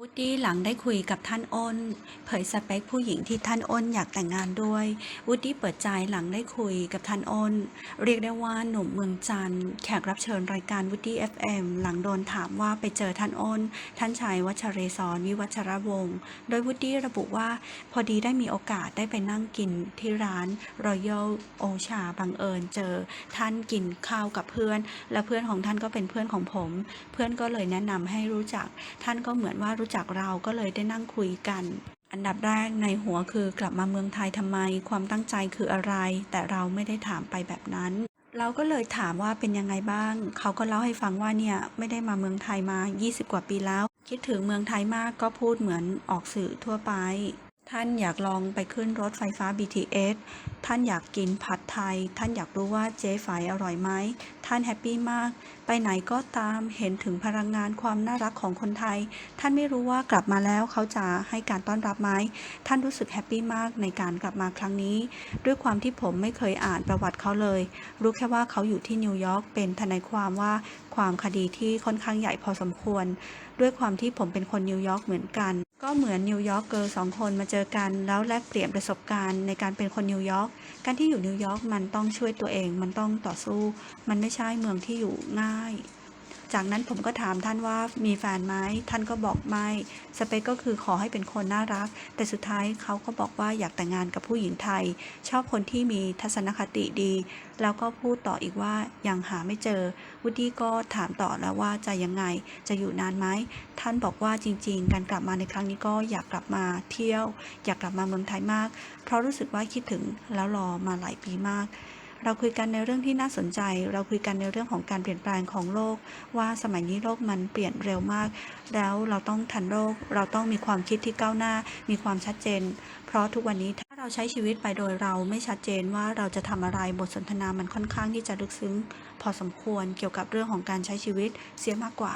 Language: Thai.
วูดดี้หลังได้คุยกับท่านอ้น เผยสเปคผู้หญิงที่ท่านอ้นอยากแต่งงานด้วยวูดดี้เปิดใจหลังได้คุยกับท่านอ้น เรียกได้ว่าหนุ่มเมืองจันทร์แขกรับเชิญรายการวูดดี้ FM หลังโดนถามว่าไปเจอท่านอ้น ท่านชายวัชเรศรวิวัชรวงศ์โดยวูดดี้ระบุว่าพอดีได้มีโอกาสได้ไปนั่งกินที่ร้าน Royal โอชาบังเอิญเจอ ท่านกินข้าวกับเพื่อน และเพื่อนของท่านก็เป็นเพื่อนของผม เพื่อนก็เลยแนะนำให้รู้จัก ท่านก็เหมือนว่ารู้จักเราก็เลยได้นั่งคุยกัน อันดับแรกในหัวคือกลับมาเมืองไทยทำไม ความตั้งใจคืออะไร แต่เราไม่ได้ถามไปแบบนั้น เราก็เลยถามว่าเป็นยังไงบ้าง เขาก็เล่าให้ฟังว่าเนี่ยไม่ได้มาเมืองไทยมา 20 กว่าปีแล้ว คิดถึงเมืองไทยมากก็พูดเหมือนออกสื่อทั่วไปท่านอยากลองไปขึ้นรถไฟฟ้า BTS ท่านอยากกินผัดไทย ท่านอยากรู้ว่าเจ๊ฝายอร่อยไหม ท่านแฮปปี้มาก ไปไหนก็ตามเห็นถึงพลังงานความน่ารักของคนไทย ท่านไม่รู้ว่ากลับมาแล้วเขาจะให้การต้อนรับไหม ท่านรู้สึกแฮปปี้มากในการกลับมาครั้งนี้ ด้วยความที่ผมไม่เคยอ่านประวัติเขาเลย รู้แค่ว่าเขาอยู่ที่นิวยอร์กเป็นทนายความว่าความคดีที่ค่อนข้างใหญ่พอสมควร ด้วยความที่ผมเป็นคนนิวยอร์กเหมือนกัน ก็เหมือนนิวยอร์กเกิร์สองคนมาเจอกัน แล้วแลกเปลี่ยนประสบการณ์ในการเป็นคนนิวยอร์กการที่อยู่นิวยอร์กมันต้องช่วยตัวเอง มันต้องต่อสู้ มันไม่ใช่เมืองที่อยู่ง่าย จากนั้นผมก็ถามท่านว่ามีแฟนไหมท่านก็บอกไม่สเปคก็คือขอให้เป็นคนน่ารัก แต่สุดท้ายเขาก็บอกว่าอยากแต่งงานกับผู้หญิงไทย ชอบคนที่มีทัศนคติดี แล้วก็พูดต่ออีกว่ายังหาไม่เจอวูดดี้ก็ถามต่อแล้วว่าจะยังไงจะอยู่นานไหมท่านบอกว่าจริง ๆ การกลับมาในครั้งนี้ก็อยากกลับมาเที่ยว อยากกลับมาเมืองไทยมาก เพราะรู้สึกว่าคิดถึงแล้วรอมาหลายปีมาก เราคุยกันในเรื่องที่น่าสนใจ เราคุยกันในเรื่องของการเปลี่ยนแปลงของโลก ว่าสมัยนี้โลกมันเปลี่ยนเร็วมาก แล้วเราต้องทันโลก เราต้องมีความคิดที่ก้าวหน้า มีความชัดเจน เพราะทุกวันนี้ถ้าเราใช้ชีวิตไปโดยเราไม่ชัดเจนว่าเราจะทำอะไรบทสนทนามันค่อนข้างที่จะลึกซึ้ง พอสมควรเกี่ยวกับเรื่องของการใช้ชีวิตเสียมากกว่า